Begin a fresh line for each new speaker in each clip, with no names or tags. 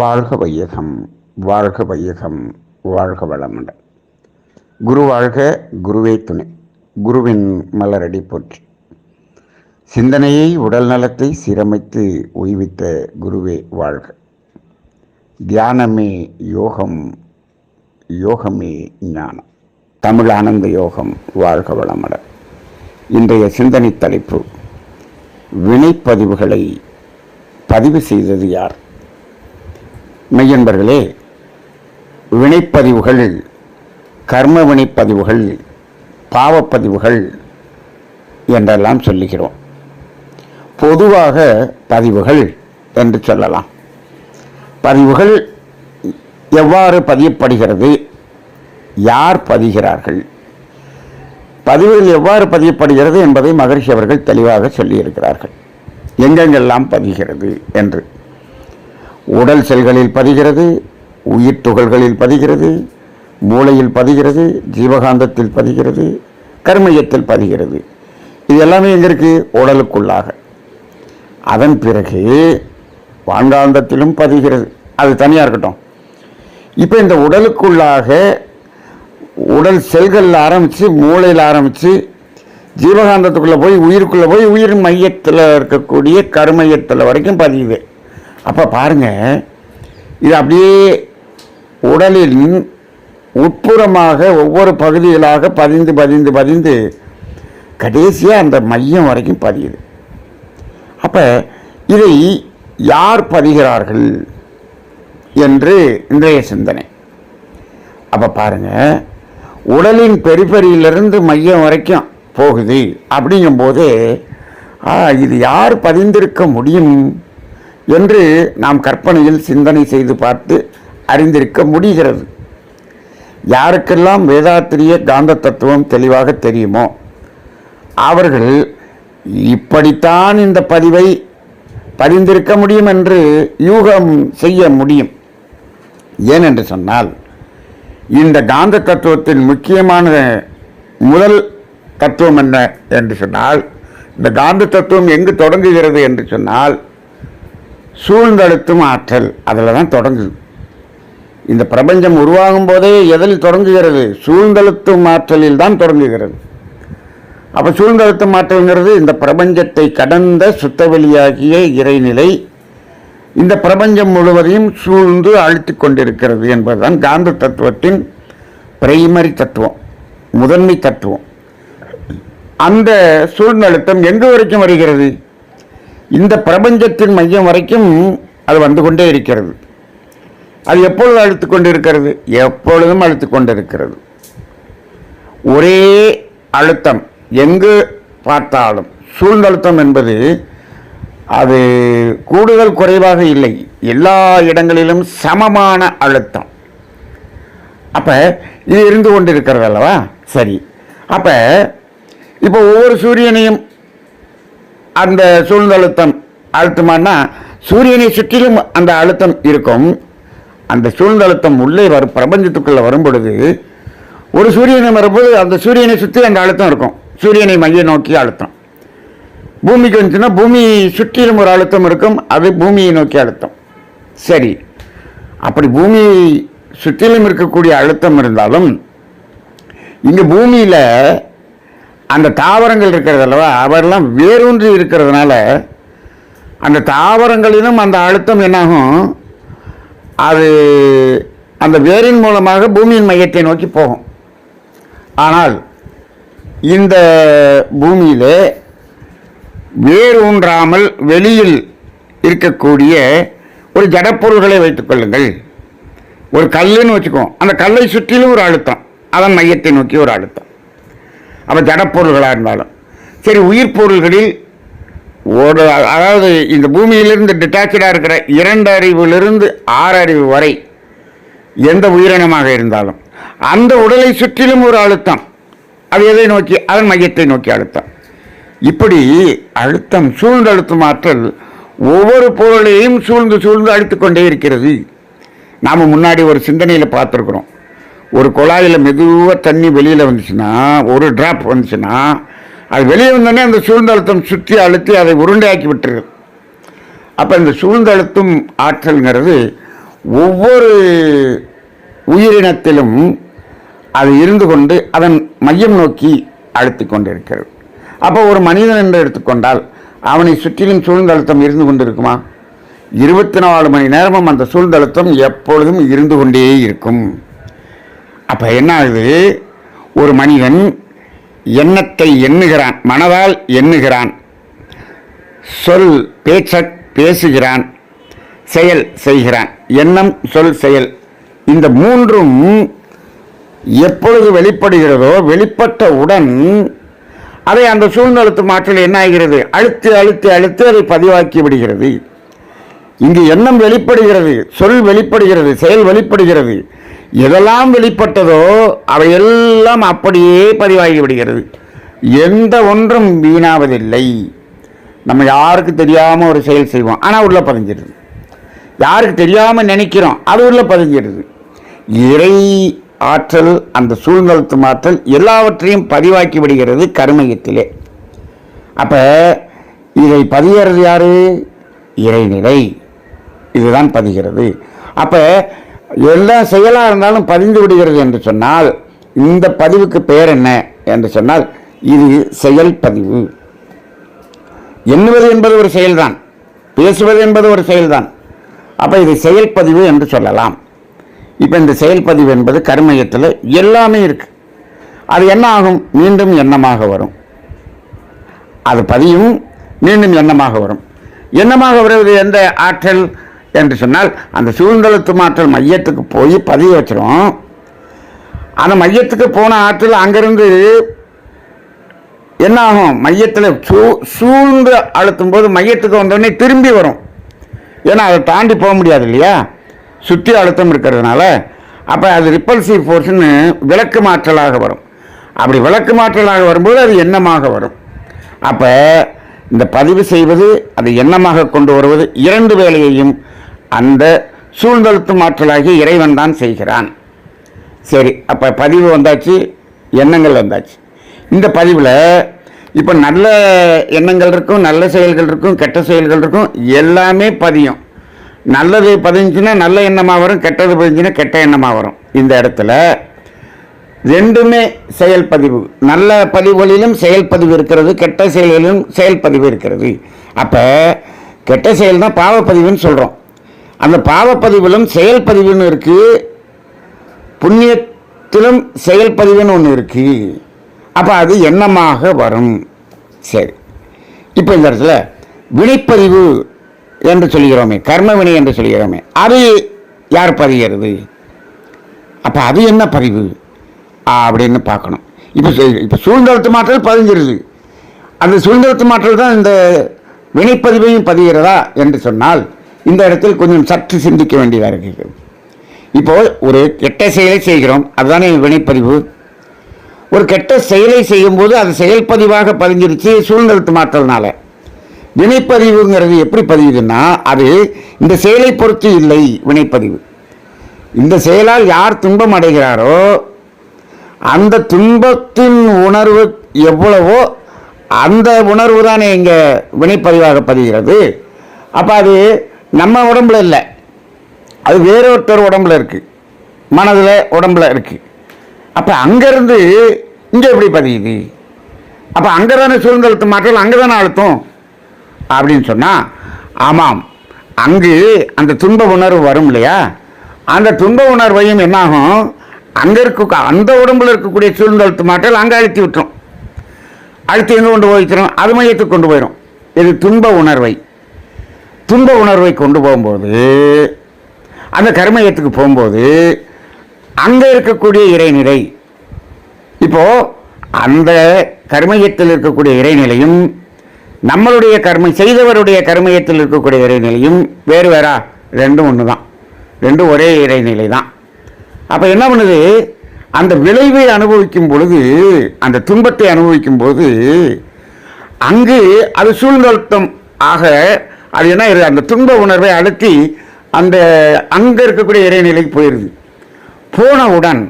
வாழ்க வையகம் வாழ்க வையகம் வாழ்க வளமுடன். குரு வாழ்க குருவே துணை. குருவின் மலரடி போற்றி. சிந்தனையை உடல் நலத்தை சீரமைத்து ஓய்வித்த குருவே வாழ்க. தியானமே யோகம் யோகமே ஞானம். தமிழ் ஆனந்த யோகம் வாழ்க வளமுடன். இன்றைய சிந்தனை தலைப்பு வினைப்பதிவுகளை பதிவு செய்தது யார்? மெய்யன்பர்களே வினைப்பதிவுகள் கர்ம வினைப்பதிவுகள் பாவப்பதிவுகள் என்றெல்லாம் சொல்லுகிறோம். பொதுவாக பதிவுகள் என்று சொல்லலாம். பதிவுகள் எவ்வாறு பதியப்படுகிறது? யார் பதிகிறார்கள்? பதிவுகள் எவ்வாறு பதியப்படுகிறது என்பதை மகரிஷி அவர்கள் தெளிவாக சொல்லியிருக்கிறார்கள். எங்கெங்கெல்லாம் பதிகிறது என்று. உடல் செல்களில் பதிகிறது உயிர் துகள்களில் பதிகிறது மூளையில் பதிகிறது ஜீவகாந்தத்தில் பதிகிறது கர்மயத்தில் பதிகிறது. இது எல்லாமே எங்கே இருக்குது உடலுக்குள்ளாக. அதன் பிறகு வான்காந்தத்திலும் பதிகிறது. அது தனியாக இருக்கட்டும். இப்போ இந்த உடலுக்குள்ளாக உடல் செல்களில் ஆரம்பித்து மூளையில் ஆரம்பித்து ஜீவகாந்தத்துக்குள்ளே போய் உயிருக்குள்ளே போய் உயிர் மையத்தில் இருக்கக்கூடிய கருமையத்தில் வரைக்கும் பதியுது. அப்போ பாருங்க இது அப்படியே உடலின் உட்புறமாக ஒவ்வொரு பகுதிகளாக பதிந்து பதிந்து பதிந்து கடைசியாக அந்த மையம் வரைக்கும் பதியுது. அப்போ இதை யார் பதிகிறார்கள் என்று இன்றைய சிந்தனை. அப்போ பாருங்க உடலின் பெரிபெரியிலிருந்து மையம் வரைக்கும் போகுது அப்படிங்கும்போது இது யார் பதிந்திருக்க முடியும்? என்று நாம் கற்பனையில் சிந்தனை செய்து பார்த்து அறிந்திருக்க முடிகிறது. யாருக்கெல்லாம் வேதாத்திரிய காந்த தத்துவம் தெளிவாக தெரியுமோ அவர்கள் இப்படித்தான் இந்த பதிவை பதிந்திருக்க முடியும் என்று யூகம் செய்ய முடியும். ஏனென்று சொன்னால் இந்த காந்த தத்துவத்தின் முக்கியமான முதல் தத்துவம் என்ன என்று சொன்னால் இந்த காந்த தத்துவம் எங்கு தொடங்குகிறது என்று சொன்னால் சூழ்ந்தழுத்தும் ஆற்றல் அதில் தான் தொடங்குது. இந்த பிரபஞ்சம் உருவாகும் போதே எதில் தொடங்குகிறது? சூழ்ந்தழுத்தும் ஆற்றலில் தான் தொடங்குகிறது. அப்போ சூழ்ந்தழுத்தும் ஆற்றல்ங்கிறது இந்த பிரபஞ்சத்தை கடந்த சுத்தவெளியாகிய இறைநிலை இந்த பிரபஞ்சம் முழுவதையும் சூழ்ந்து அழுத்திக் கொண்டிருக்கிறது என்பதுதான் காந்த தத்துவத்தின் பிரைமரி தத்துவம் முதன்மை தத்துவம். அந்த சூழ்நழுத்தம் எங்கு வரைக்கும் வருகிறது? இந்த பிரபஞ்சத்தின் மையம் வரைக்கும் அது வந்து கொண்டே இருக்கிறது. அது எப்பொழுது அழுத்து கொண்டிருக்கிறது? எப்பொழுதும் அழுத்து கொண்டிருக்கிறது. ஒரே அழுத்தம் எங்கு பார்த்தாலும் சூழ்ந்தழுத்தம் என்பது அது கூடுதல் குறைவாக இல்லை. எல்லா இடங்களிலும் சமமான அழுத்தம். அப்போ இது இருந்து கொண்டு இருக்கிறது அல்லவா? சரி. அப்போ இப்போ ஒவ்வொரு சூரியனையும் அந்த சூழ்ந்தழுத்தம் அழுத்தமானா சூரியனை சுற்றிலும் அந்த அழுத்தம் இருக்கும். அந்த சூழ்ந்தழுத்தம் உள்ளே வரும் பிரபஞ்சத்துக்குள்ளே வரும் பொழுது ஒரு சூரியனை வரும்போது அந்த சூரியனை சுற்றி அந்த அழுத்தம் இருக்கும். சூரியனை மைய நோக்கி அழுத்தம். பூமிக்கு வந்துச்சுன்னா பூமி சுற்றிலும் ஒரு அழுத்தம் இருக்கும் அது பூமியை நோக்கி அழுத்தம். சரி. அப்படி பூமி சுற்றிலும் இருக்கக்கூடிய அழுத்தம் இருந்தாலும் இங்கே பூமியில் அந்த தாவரங்கள் இருக்கிறது அல்லவா? அவரெல்லாம் வேரூன்றி இருக்கிறதுனால அந்த தாவரங்களிலும் அந்த அழுத்தம் என்னாகும்? அது அந்த வேரின் மூலமாக பூமியின் மையத்தை நோக்கி போகும். ஆனால் இந்த பூமியிலே வேர் ஊன்றாமல் வெளியில் இருக்கக்கூடிய ஒரு ஜடப்பொருள்களை வைத்துக் கொள்ளுங்கள். ஒரு கல்லுன்னு வச்சுக்குவோம் அந்த கல்லை சுற்றிலும் ஒரு அழுத்தம். அதன் மையத்தை நோக்கி ஒரு அழுத்தம். அப்போ ஜடப்பொருள்களாக இருந்தாலும். சரி உயிர் பொருள்களில் ஒரு அதாவது இந்த பூமியிலிருந்து டிட்டாச்சாக இருக்கிற இரண்டு அறிவிலிருந்து ஆறு அறிவு வரை எந்த உயிரினமாக இருந்தாலும் அந்த உடலை சுற்றிலும் ஒரு அழுத்தம். அது எதை நோக்கி? அதன் மையத்தை நோக்கி அழுத்தம். இப்படி அழுத்தம் சூழ்ந்து அழுத்தும் ஆற்றல் ஒவ்வொரு பொருளையும் சூழ்ந்து சூழ்ந்து அழுத்திக் கொண்டே இருக்கிறது. நாம் முன்னாடி ஒரு சிந்தனையில் பார்த்துருக்குறோம். ஒரு குழாயில் மெதுவாக தண்ணி வெளியில் வந்துச்சுன்னா ஒரு ட்ராப் வந்துச்சுன்னா அது வெளியே வந்தோடனே அந்த சூழ்ந்த அழுத்தம் சுற்றி அழுத்தி அதை உருண்டையாக்கி விட்டுருது. அப்போ இந்த சூழ்ந்தழுத்தும் ஆற்றல்ங்கிறது ஒவ்வொரு உயிரினத்திலும் அது இருந்து கொண்டு அதன் மையம் நோக்கி அழுத்தி கொண்டிருக்கிறது. அப்போ ஒரு மனிதன் என்று எடுத்துக்கொண்டால் அவனை சுற்றிலும் சூழ்ந்தழுத்தம் இருந்து கொண்டிருக்குமா? இருபத்தி நாலு மணி நேரமும் அந்த சூழ்ந்தழுத்தம் எப்பொழுதும் இருந்து கொண்டே இருக்கும். அப்போ என்ன ஆகுது ஒரு மனிதன் எண்ணத்தை எண்ணுகிறான் மனதால் எண்ணுகிறான் சொல் பேச்ச பேசுகிறான் செயல் செய்கிறான் எண்ணம் சொல் செயல். இந்த மூன்றும் எப்பொழுது வெளிப்படுகிறதோ வெளிப்பட்டவுடன் அதை அந்த சூழ்நிலத்து மாற்றல் என்ன ஆகிறது அழுத்தி அழுத்தி அழுத்து அதை பதிவாக்கி விடுகிறது. இங்கு எண்ணம் வெளிப்படுகிறது சொல் வெளிப்படுகிறது செயல் வெளிப்படுகிறது. எதெல்லாம் வெளிப்பட்டதோ அவையெல்லாம் அப்படியே பதிவாகி விடுகிறது. எந்த ஒன்றும் வீணாவதில்லை. நம்ம யாருக்கு தெரியாமல் ஒரு செயல் செய்வோம். ஆனால் உள்ளே பதிஞ்சிருது. யாருக்கு தெரியாமல் நினைக்கிறோம் அது உள்ளே பதிஞ்சிருது. இறை ஆற்றல் அந்த சூழ்நிலத்து மாற்றல் எல்லாவற்றையும் பதிவாக்கி விடுகிறது கருமையத்திலே. அப்போ இதை பதிகிறது யார்? இறைநிலை. இதுதான் பதிகிறது. அப்போ எல்லா செயலாக இருந்தாலும் பதிந்து விடுகிறது என்று சொன்னால் இந்த பதிவுக்கு பெயர் என்ன என்று சொன்னால் இது செயல் பதிவு. எண்ணுவது என்பது ஒரு செயல்தான் பேசுவது என்பது ஒரு செயல்தான். அப்போ இது செயல்பதிவு என்று சொல்லலாம். இப்போ இந்த செயல்பதிவு என்பது கருமையத்தில் எல்லாமே இருக்கு. அது என்ன ஆகும்? மீண்டும் எண்ணமாக வரும். அது பதியும் மீண்டும் எண்ணமாக வரும். எண்ணமாக வருவது எந்த ஆற்றல்? என்று சொன்னால் அந்த சூழ்நிலத்து மாற்றல் மையத்துக்கு போய் பதிய வச்சிடும் அந்த மையத்துக்கு போன ஆற்றல் அங்கிருந்து என்ன ஆகும் மையத்தில் சூ சூழ்ந்து அழுத்தும் போது மையத்துக்கு வந்தோடனே திரும்பி வரும். ஏன்னா அதை தாண்டி போக முடியாது இல்லையா? சுற்றி அழுத்தம் இருக்கிறதுனால. அப்போ அது ரிப்பல்சிவ் ஃபோர்ஸ்னு விளக்கு மாற்றலாக வரும். அப்படி விளக்கு மாற்றலாக வரும்போது அது எண்ணமாக வரும். அப்போ இந்த பதிவு செய்வது அது எண்ணமாக கொண்டு வருவது இரண்டு வேலையையும் அந்த சூழ்ந்தழுத்து மாற்றலாகி இறைவன் தான் செய்கிறான். சரி அப்போ பதிவு வந்தாச்சு எண்ணங்கள் வந்தாச்சு. இந்த பதிவில் இப்போ நல்ல எண்ணங்கள் இருக்கும் நல்ல செயல்கள் இருக்கும் கெட்ட செயல்கள் இருக்கும் எல்லாமே பதியும். நல்லது பதிஞ்சுன்னா நல்ல எண்ணமாக வரும் கெட்டது பதிஞ்சுன்னா கெட்ட எண்ணமாக வரும். இந்த இடத்துல ரெண்டுமே செயல்பதிவு நல்ல பதிவுகளிலும் செயல்பதிவு இருக்கிறது கெட்ட செயல்களிலும் செயல்பதிவு இருக்கிறது. அப்போ கெட்ட செயல் தான் பாவப்பதிவுன்னு சொல்கிறோம் அந்த பாவப்பதிவிலும் செயல்பதிவுன்னு இருக்குது புண்ணியத்திலும் செயல்பதிவுன்னு ஒன்று இருக்குது அப்போ அது எண்ணமாக வரும். சரி. இப்போ இந்த இடத்துல வினைப்பதிவு என்று சொல்கிறோமே கர்ம வினை என்று சொல்கிறோமே அது யார் பதிகிறது? அப்போ அது என்ன பதிவு? அப்படின்னு பார்க்கணும். இப்போ இப்போ சுதந்திரத்து மாற்றல் பதிஞ்சிருது. அந்த சுதந்திரத்து மாற்றல் தான் இந்த வினைப்பதிவையும் பதிகிறதா என்று சொன்னால் இந்த இடத்தில் கொஞ்சம் சற்று சிந்திக்க வேண்டியதாக இருக்கிறது இப்போ ஒரு கெட்ட செயலை செய்கிறோம். அதுதானே வினைப்பதிவு? ஒரு கெட்ட செயலை செய்யும்போது அது செயல்பதிவாக பதிஞ்சிருச்சு சூழ்நிலத்து மாற்றல்னால. வினைப்பதிவுங்கிறது எப்படி பதியுதுன்னா அது இந்த செயலை பொறுத்து இல்லை வினைப்பதிவு. இந்த செயலால் யார் துன்பம் அடைகிறாரோ அந்த துன்பத்தின் உணர்வு எவ்வளவோ அந்த உணர்வு தானே இங்கே வினைப்பதிவாக பதிகிறது. அப்போ அது நம்ம உடம்புல இல்லை. அது வேறொருத்தர் உடம்புல இருக்குது மனதில் உடம்புல இருக்குது அப்போ அங்கேருந்து இங்கே எப்படி பதியுது? அப்போ அங்கே தானே சூழ்ந்தழுத்த மாற்றல் அங்கே தானே அழுத்தம்? அப்படின்னு சொன்னால் ஆமாம். அங்கு அந்த துன்ப உணர்வு வரும் இல்லையா? அந்த துன்ப உணர்வையும் என்னாகும்? அங்கே இருக்க அந்த உடம்புல இருக்கக்கூடிய சூழ்ந்தழுத்த மாற்றல் அங்கே அழுத்தி விட்டுரும். அழுத்தி எங்கே கொண்டு போய்க்கிறோம் அது மையத்துக்கு கொண்டு போயிடும் இது துன்ப உணர்வை. துன்ப உணர்வை கொண்டு போகும்போது அந்த கருமயத்துக்கு போகும்போது அங்கே இருக்கக்கூடிய இறைநிலை இப்போது அந்த கர்மயத்தில் இருக்கக்கூடிய இறைநிலையும் நம்மளுடைய கர்ம செய்தவருடைய கர்மயத்தில் இருக்கக்கூடிய இறைநிலையும் வேறு வேறா ரெண்டும் ஒன்று தான் ரெண்டும் ஒரே இறைநிலை தான். அப்போ என்ன பண்ணுது? அந்த விளைவை அனுபவிக்கும் பொழுது அந்த துன்பத்தை அனுபவிக்கும் போது அங்கு அது சூழ்நிறுத்தம் ஆக அது என்ன அந்த துன்ப உணர்வை அழுத்தி அந்த அங்கே இருக்கக்கூடிய இறைநிலைக்கு போயிடுது போனவுடன்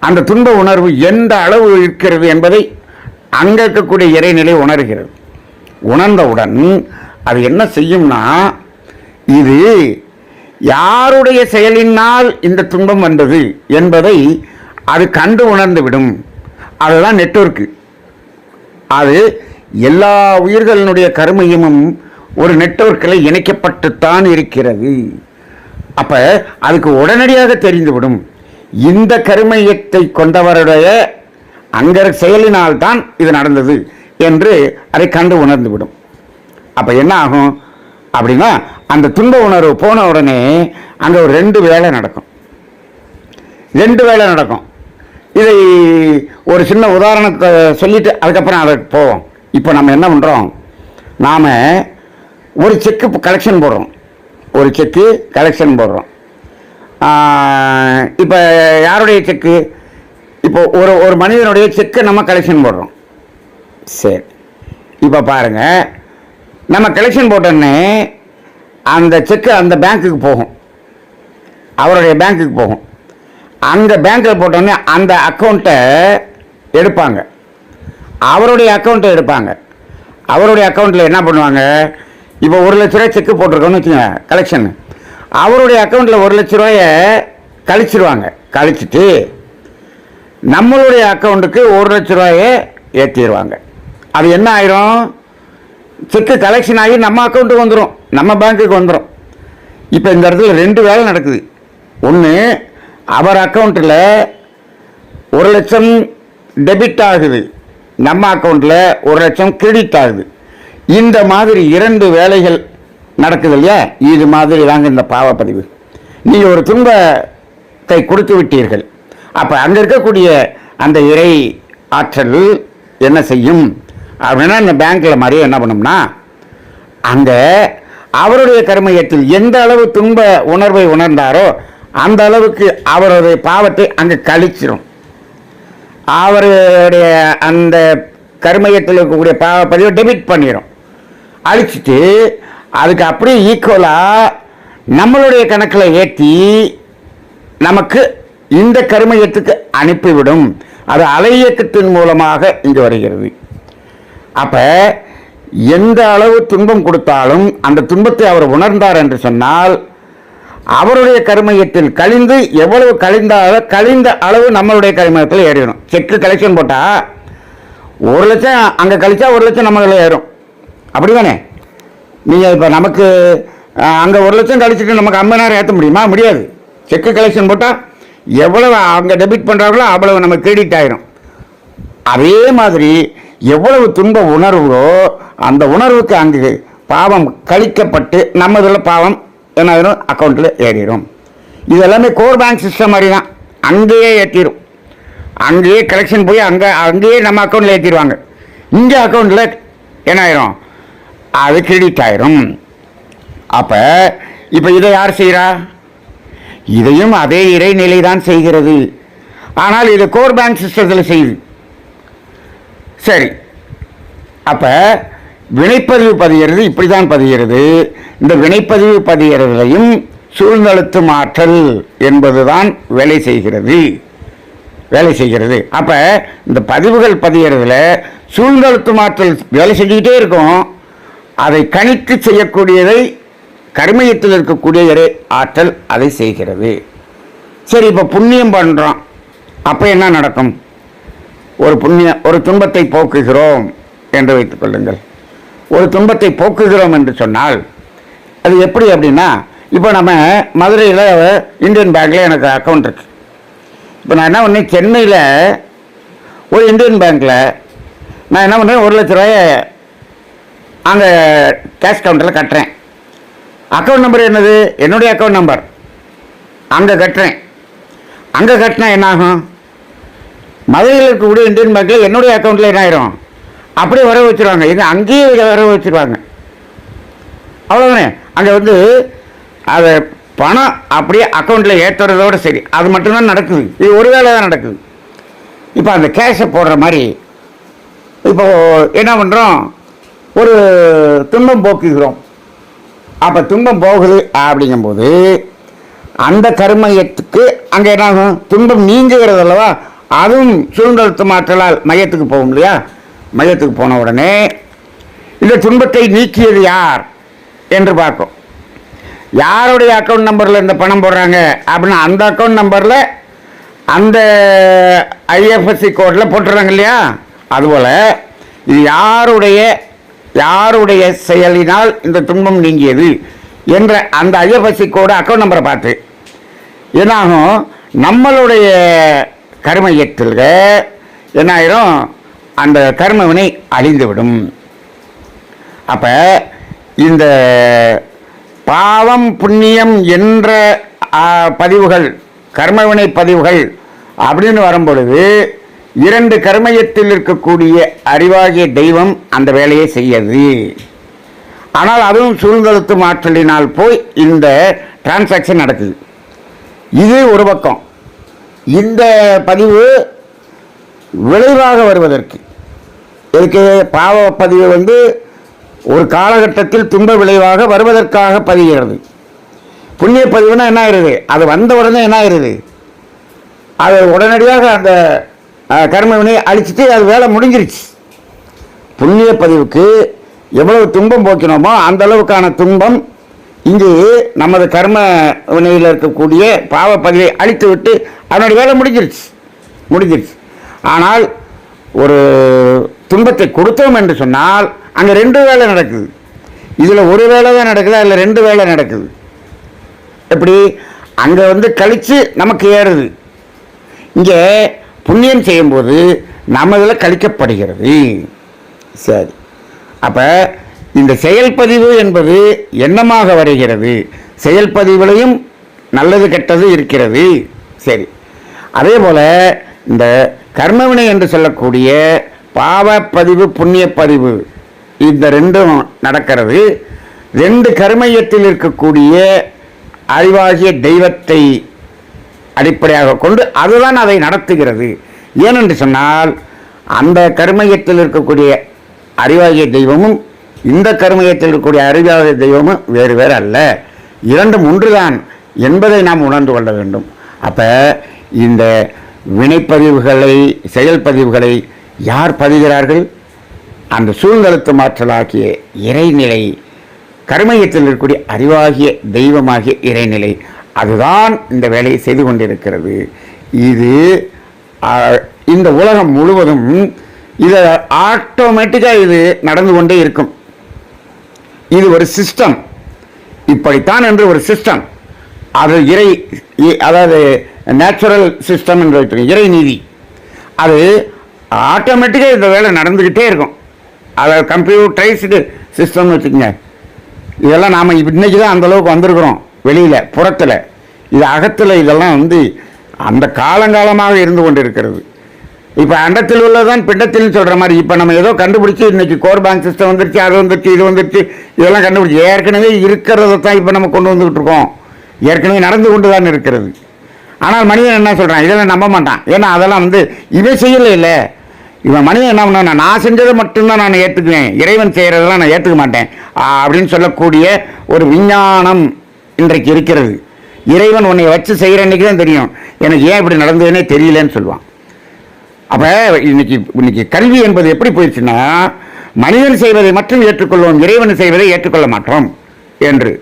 அந்த துன்ப உணர்வு எந்த அளவு இருக்கிறது என்பதை அங்கே இருக்கக்கூடிய இறைநிலை உணர்கிறது. உணர்ந்தவுடன் அது என்ன செய்யும்னா இது யாருடைய செயலினால் இந்த துன்பம் வந்தது என்பதை அது கண்டு உணர்ந்து விடும் அதுதான் நெட்ஒர்க்கு அது எல்லா உயிர்களினுடைய கருமையமும் ஒரு நெட்வொர்க்கில் இணைக்கப்பட்டுத்தான் இருக்கிறது. அப்போ அதுக்கு உடனடியாக தெரிந்துவிடும். இந்த கருமையத்தை கொண்டவருடைய அங்கர் செயலினால்தான் இது நடந்தது என்று அதை கண்டு உணர்ந்துவிடும். அப்போ என்ன ஆகும்? அப்படின்னா அந்த துன்ப உணர்வு போன உடனே அங்கே ஒரு ரெண்டு வேலை நடக்கும். ரெண்டு வேலை நடக்கும். இதை ஒரு சின்ன உதாரணத்தை சொல்லிட்டு அதுக்கப்புறம் அதை போவோம். இப்போ நம்ம என்ன பண்ணுறோம் நாம் ஒரு செக்கு கலெக்ஷன் போடுறோம். ஒரு செக்கு கலெக்ஷன் போடுறோம். இப்போ யாருடைய செக்கு இப்போ ஒரு ஒரு மனிதனுடைய செக்கை நம்ம கலெக்ஷன் போடுறோம். சரி. இப்போ பாருங்கள் நம்ம கலெக்ஷன் போட்டோன்னே அந்த செக்கு அந்த பேங்க்குக்கு போகும். அவருடைய பேங்க்குக்கு போகும். அந்த பேங்க்கில் போட்டோன்னே அந்த அக்கௌண்ட்டை எடுப்பாங்க. அவருடைய அக்கௌண்ட்டை எடுப்பாங்க. அவருடைய அக்கௌண்ட்டில் என்ன பண்ணுவாங்க? இப்போ ஒரு லட்ச ரூபாய் செக்கு போட்டிருக்கோன்னு வச்சுங்க கலெக்ஷன் அவருடைய அக்கௌண்ட்டில் ஒரு லட்ச ரூபாயை கழிச்சிருவாங்க. கழிச்சிட்டு நம்மளுடைய அக்கௌண்ட்டுக்கு ஒரு லட்ச ரூபாயை ஏற்றிடுவாங்க அது என்ன ஆயிரும்? செக்கு கலெக்ஷன் ஆகி நம்ம அக்கௌண்ட்டுக்கு வந்துடும் நம்ம பேங்க்குக்கு வந்துடும் இப்போ இந்த இடத்துல ரெண்டு வேலை நடக்குது. ஒன்று அவர் அக்கௌண்ட்டில் ஒரு லட்சம் டெபிட் ஆகுது. நம்ம அக்கௌண்ட்டில் ஒரு லட்சம் கிரெடிட் ஆகுது. இந்த மாதிரி இரண்டு வேலைகள் நடக்குது இல்லையா? இது மாதிரி தாங்க இந்த பாவப்பதிவு. நீங்கள் ஒரு துன்பத்தை கொடுத்து விட்டீர்கள். அப்போ அங்கே இருக்கக்கூடிய அந்த இறை ஆற்றல் என்ன செய்யும்? அப்படின்னா இந்த பேங்க்கில் மாதிரி என்ன பண்ணும்னா அங்கே அவருடைய கர்மயத்தில் எந்த அளவு துன்ப உணர்வை உணர்ந்தாரோ அந்த அளவுக்கு அவருடைய பாவத்தை அங்கே கழிச்சிடும் அவருடைய அந்த கர்மயத்தில் இருக்கக்கூடிய பாவப்பதிவை டெபிட் பண்ணிடும் அழிச்சிட்டு அதுக்கு அப்படியே ஈக்குவலாக நம்மளுடைய கணக்கில் ஏற்றி நமக்கு இந்த கருமையத்துக்கு அனுப்பிவிடும். அது அலையியக்கத்தின் மூலமாக இங்கு வருகிறது. அப்போ எந்த அளவு துன்பம் கொடுத்தாலும் அந்த துன்பத்தை அவர் உணர்ந்தார் என்று சொன்னால் அவருடைய கருமையத்தில் கழிந்து எவ்வளவு கழிந்தாலோ கழிந்த அளவு நம்மளுடைய கருமையத்தில் ஏறிடும் செக்கு கலெக்ஷன் போட்டால் ஒரு லட்சம் அங்கே கழிச்சா ஒரு லட்சம் நம்மளில் ஏறும். அப்படி தானே நீங்கள் இப்போ நமக்கு அங்கே ஒரு லட்சம் கழிச்சிட்டு நமக்கு ஐம்பதாயிரம் ஏற்ற முடியுமா? முடியாது. செக்கு கலெக்ஷன் போட்டால் எவ்வளவு அங்கே டெபிட் பண்ணுறாங்களோ அவ்வளவு நம்ம கிரெடிட் ஆகிரும் அதே மாதிரி எவ்வளவு துன்ப உணர்வோ அந்த உணர்வுக்கு அங்கு பாவம் கழிக்கப்பட்டு நம்ம இதில் பாவம் என்ன அக்கௌண்ட்டில் ஏறிடும் இது எல்லாமே கோர் பேங்க் சிஸ்டம் மாதிரி தான் அங்கேயே ஏற்றிடும் அங்கேயே கலெக்ஷன் போய் அங்கே அங்கேயே நம்ம அக்கௌண்ட்டில் ஏற்றிடுவாங்க இங்கே அக்கௌண்ட்டில் என்ன ஆயிரும்? அது கிரெடிட் ஆயிரும். அப்போ இப்போ இதை யார் செய்கிறா இதையும் அதே இறைநிலை தான் செய்கிறது. ஆனால் இது கோர் பேங்க் சிஸ்டத்தில் செய்யுது. சரி. அப்போ வினைப்பதிவு பதிகிறது இப்படி தான் பதிகிறது. இந்த வினைப்பதிவு பதிகிறதையும் மாற்றல் என்பது என்பதுதான் வேலை செய்கிறது. வேலை செய்கிறது. அப்போ இந்த பதிவுகள் பதிகிறதுல சூழ்ந்தழுத்தும் மாற்றல் வேலை செஞ்சுக்கிட்டே இருக்கும். அதை கணித்து செய்யக்கூடியதை கர்மயத்தில் இருக்கக்கூடிய இறை ஆற்றல் அதை செய்கிறது. சரி இப்போ புண்ணியம் பண்ணுறோம் அப்போ என்ன நடக்கும்? ஒரு புண்ணிய ஒரு துன்பத்தை போக்குகிறோம் என்று வைத்துக் கொள்ளுங்கள். ஒரு துன்பத்தை போக்குகிறோம் என்று சொன்னால் அது எப்படி அப்படின்னா இப்போ நம்ம மதுரையில் இந்தியன் பேங்க்கில் எனக்கு அக்கௌண்ட் இருக்கு. இப்போ நான் என்ன பண்ணேன்? சென்னையில் ஒரு இந்தியன் பேங்க்கில் நான் என்ன பண்ணுறேன் ஒரு லட்ச ரூபாயை அங்கே கேஷ் கவுண்டரில் கட்டுறேன். அக்கௌண்ட் நம்பர் என்னது? என்னுடைய அக்கௌண்ட் நம்பர் அங்கே கட்டுறேன். அங்கே கட்டினா என்ன ஆகும் மதுரையில் இருக்கக்கூடிய இந்தியன் பேங்க்கில் என்னுடைய அக்கௌண்ட்டில் என்ன ஆயிரும் அப்படியே வர வச்சுருவாங்க. இது அங்கேயே வர வச்சுருவாங்க. அவ்வளோதானே அங்கே வந்து அதை பணம் அப்படியே அக்கௌண்ட்டில் ஏற்றுறதோடு சரி. அது மட்டும்தான் நடக்குது. இது ஒரு வேலை தான் நடக்குது. இப்போ அந்த கேஷை போடுற மாதிரி இப்போ என்ன பண்ணுறோம் ஒரு துன்பம் போக்குகிறோம். அப்போ துன்பம் போகுது அப்படிங்கும்போது அந்த கருமையத்துக்கு அங்கே என்ன ஆகும் துன்பம் நீங்குகிறது அல்லவா? அதுவும் சூழ்நிலத்து மாற்றலால் மையத்துக்கு போகும் இல்லையா? மையத்துக்கு போன உடனே இந்த துன்பத்தை நீக்கியது யார் என்று பார்க்கும் யாருடைய அக்கௌண்ட் நம்பரில் இந்த பணம் போடுறாங்க? அப்படின்னா அந்த அக்கௌண்ட் நம்பரில் அந்த ஐஎஃப்எஸ்சி கோடில் போட்டுறாங்க இல்லையா? அதுபோல் இது யாருடைய யாருடைய செயலினால் இந்த துன்பம் நீங்கியது? என்ற அந்த ஐஎஃப்எஸ்சி கோடு அக்கௌண்ட் நம்பரை பார்த்து. என்னாகும்? நம்மளுடைய கர்மயத்தில் என்ன என்னாயிரும்? அந்த கர்மவினை அழிந்துவிடும். அப்போ இந்த பாவம் புண்ணியம் என்ற பதிவுகள் கர்மவினை பதிவுகள் அப்படின்னு வரும்பொழுது இரண்டு கர்மயத்தில் இருக்கக்கூடிய அறிவாகிய தெய்வம் அந்த வேலையை செய்யது ஆனால் அதுவும் சூழ்ந்தெழுத்து மாற்றலினால் போய் இந்த டிரான்சாக்ஷன் நடக்குது. இது ஒரு பக்கம். இந்த பதிவு விளைவாக வருவதற்கு. இதுக்கு பாவ பதிவு வந்து ஒரு காலகட்டத்தில் துன்ப விளைவாக வருவதற்காக பதிகிறது. புண்ணிய பதிவுனா என்ன ஆயிருது அது வந்த உடனே என்ன ஆயிருது அது உடனடியாக அந்த அஹ், கர்மவினை அழிச்சிட்டு அது வேலை முடிஞ்சிருச்சு. புண்ணிய பதிவுக்கு எவ்வளவு துன்பம் போக்கினோமோ அந்த அளவுக்கான துன்பம் இங்கு நமது கர்ம வினையில் இருக்கக்கூடிய பாவ பதிவை அழித்து விட்டு அதனுடைய வேலை முடிஞ்சிருச்சு. முடிஞ்சிருச்சு. ஆனால் ஒரு துன்பத்தை கொடுத்தோம் என்று சொன்னால் அங்கே ரெண்டு வேலை நடக்குது. இதில் ஒரு வேலை தான் நடக்குது? அதில் ரெண்டு வேலை நடக்குது. எப்படி? அங்கே வந்து கழித்து நமக்கு ஏறுது. இங்கே புண்ணியம் செய்யும்போது நம்ம இதில் கழிக்கப்படுகிறது. சரி. அப்போ இந்த செயல்பதிவு என்பது எண்ணமாக வருகிறது. செயல்பதிவுலையும் நல்லது கெட்டது இருக்கிறது. சரி. அதே போல் இந்த கர்மவினை என்று சொல்லக்கூடிய பாவப்பதிவு புண்ணியப்பதிவு இந்த ரெண்டும் நடக்கிறது. ரெண்டு கர்மயத்தில் இருக்கக்கூடிய அறிவாகிய தெய்வத்தை அடிப்படையாக கொண்டு அதுதான் அதை நடத்துகிறது. ஏனென்று சொன்னால் அந்த கருமயத்தில் இருக்கக்கூடிய அறிவாகிய தெய்வமும் இந்த கருமயத்தில் இருக்கக்கூடிய அறிவாகிய தெய்வமும் வேறு வேறு அல்ல. இரண்டும் ஒன்றுதான் என்பதை நாம் உணர்ந்து கொள்ள வேண்டும். அப்போ இந்த வினைப்பதிவுகளை செயல்பதிவுகளை யார் பதிகிறார்கள்? அந்த சூழ்நிலத்து மாற்றலாகிய இறைநிலை கருமயத்தில் இருக்கக்கூடிய அறிவாகிய தெய்வமாகிய இறைநிலை அதுதான் இந்த வேலையை செய்து கொண்டிருக்கிறது. இது இந்த உலகம் முழுவதும் இதை ஆட்டோமேட்டிக்காக இது நடந்து கொண்டே இருக்கும். இது ஒரு சிஸ்டம் இப்படித்தான் என்று ஒரு சிஸ்டம் அது இறை இ- அதாவது நேச்சுரல் சிஸ்டம் என்று இறை நீதி. அது ஆட்டோமேட்டிக்காக இந்த வேலை நடந்துக்கிட்டே இருக்கும். அதை கம்ப்யூட்டரைஸ்டு சிஸ்டம்னு வச்சுக்கோங்க. இதெல்லாம் நாம் இன்றைக்கி தான் அந்த அளவுக்கு வந்திருக்கிறோம். வெளியில் புறத்தில். இது அகத்தில் இதெல்லாம் வந்து அந்த காலங்காலமாக இருந்து கொண்டு இருக்கிறது இப்போ அண்டத்தில் உள்ளதான் பிண்டத்தில் சொல்கிற மாதிரி. இப்போ நம்ம ஏதோ கண்டுபிடிச்சி இன்னைக்கு கோர் பேங்க் சிஸ்டம் வந்துருச்சு அது வந்துருச்சு இது வந்துருச்சு இதெல்லாம் கண்டுபிடிச்சி. ஏற்கனவே இருக்கிறத தான் இப்போ நம்ம கொண்டு வந்துக்கிட்டு இருக்கோம். ஏற்கனவே நடந்து கொண்டு தான் இருக்கிறது. ஆனால் மனிதன் என்ன சொல்கிறான் இதெல்லாம் நம்ப மாட்டான். ஏன்னா அதெல்லாம் வந்து இவன் செய்யலை இல்லை. இவன் மனிதன் என்ன பண்ணா நான் செஞ்சதை மட்டும்தான் நான் ஏற்றுக்குவேன் இறைவன் செய்கிறதெல்லாம் நான் ஏற்றுக்க மாட்டேன். அப்படின்னு சொல்லக்கூடிய ஒரு விஞ்ஞானம் இன்றைக்கு இருக்கிறது. இறைவன் உன்னை வச்சு செய்கிற அன்னைக்கு தான் தெரியும். எனக்கு ஏன் இப்படி நடந்ததுன்னே தெரியலன்னு சொல்லுவான். அப்போ இன்னைக்கு இன்னைக்கு கல்வி என்பது எப்படி போயிடுச்சுன்னா மனிதன் செய்வதை மட்டும் ஏற்றுக்கொள்வோம் இறைவன் செய்வதை ஏற்றுக்கொள்ள மாட்டோம் என்று.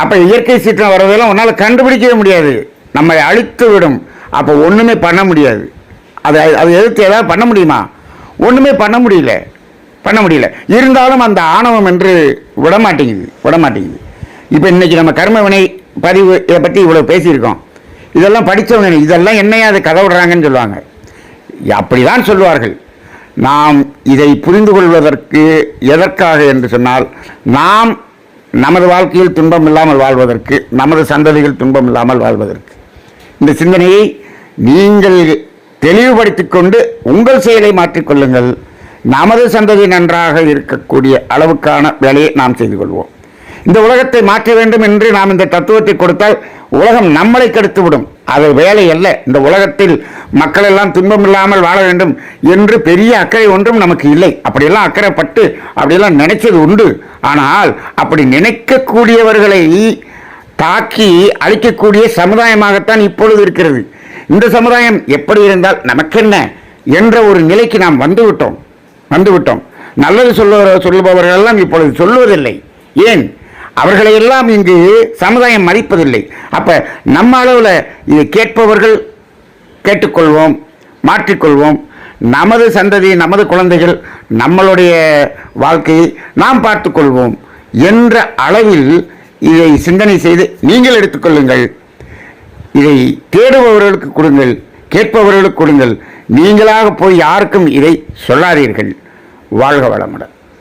அப்போ இயற்கை சீற்றம் வர்றதெல்லாம் உன்னால் கண்டுபிடிக்கவே முடியாது. நம்மை அழித்து விடும். அப்போ ஒன்றுமே பண்ண முடியாது. அதை அதை எதிர்த்து ஏதாவது பண்ண முடியுமா? ஒன்றுமே பண்ண முடியல. பண்ண முடியல. இருந்தாலும் அந்த ஆணவம் என்று விட மாட்டேங்குது விட மாட்டேங்குது இப்போ இன்றைக்கி நம்ம கர்மவினை பதிவு இதை பற்றி இவ்வளோ பேசியிருக்கோம். இதெல்லாம் படித்தவங்க இதெல்லாம் என்னையா அதை கதவிடுறாங்கன்னு சொல்லுவாங்க. அப்படிதான் சொல்வார்கள் நாம் இதை புரிந்து கொள்வதற்கு எதற்காக என்று சொன்னால் நாம் நமது வாழ்க்கையில் துன்பம் இல்லாமல் வாழ்வதற்கு நமது சந்ததிகள் துன்பம் இல்லாமல் வாழ்வதற்கு. இந்த சிந்தனையை நீங்கள் தெளிவுபடுத்தி கொண்டு உங்கள் செயலை மாற்றிக்கொள்ளுங்கள் நமது சந்ததி நன்றாக இருக்கக்கூடிய அளவுக்கான வேலையை நாம் செய்து கொள்வோம். இந்த உலகத்தை மாற்ற வேண்டும் என்று நாம் இந்த தத்துவத்தை கொடுத்தால் உலகம் நம்மளை கெடுத்து விடும் அது வேலை அல்ல. இந்த உலகத்தில் மக்கள் எல்லாம் துன்பம் இல்லாமல் வாழ வேண்டும் என்று பெரிய அக்கறை ஒன்றும் நமக்கு இல்லை. அப்படியெல்லாம் அக்கறைப்பட்டு அப்படியெல்லாம் நினைச்சது உண்டு. ஆனால் அப்படி நினைக்கக்கூடியவர்களை தாக்கி அழிக்கக்கூடிய சமுதாயமாகத்தான் இப்பொழுது இருக்கிறது. இந்த சமுதாயம் எப்படி இருந்தால் நமக்கென்ன என்ற ஒரு நிலைக்கு நாம் வந்துவிட்டோம். வந்துவிட்டோம். நல்லது சொல்ல சொல்லுபவர்கள் எல்லாம் இப்பொழுது சொல்லுவதில்லை. ஏன்? அவர்களை எல்லாம் இங்கு சமுதாயம் மதிப்பதில்லை. அப்போ நம்ம அளவில் இதை கேட்பவர்கள் கேட்டுக்கொள்வோம் மாற்றிக்கொள்வோம். நமது சந்ததி நமது குழந்தைகள் நம்மளுடைய வாழ்க்கையை நாம் பார்த்துக்கொள்வோம் என்ற அளவில் இதை சிந்தனை செய்து நீங்கள் எடுத்துக்கொள்ளுங்கள் இதை தேடுபவர்களுக்கு கொடுங்கள் கேட்பவர்களுக்கு கொடுங்கள். நீங்களாக போய் யாருக்கும் இதை சொல்லாதீர்கள். வாழ்க வளமுடன்.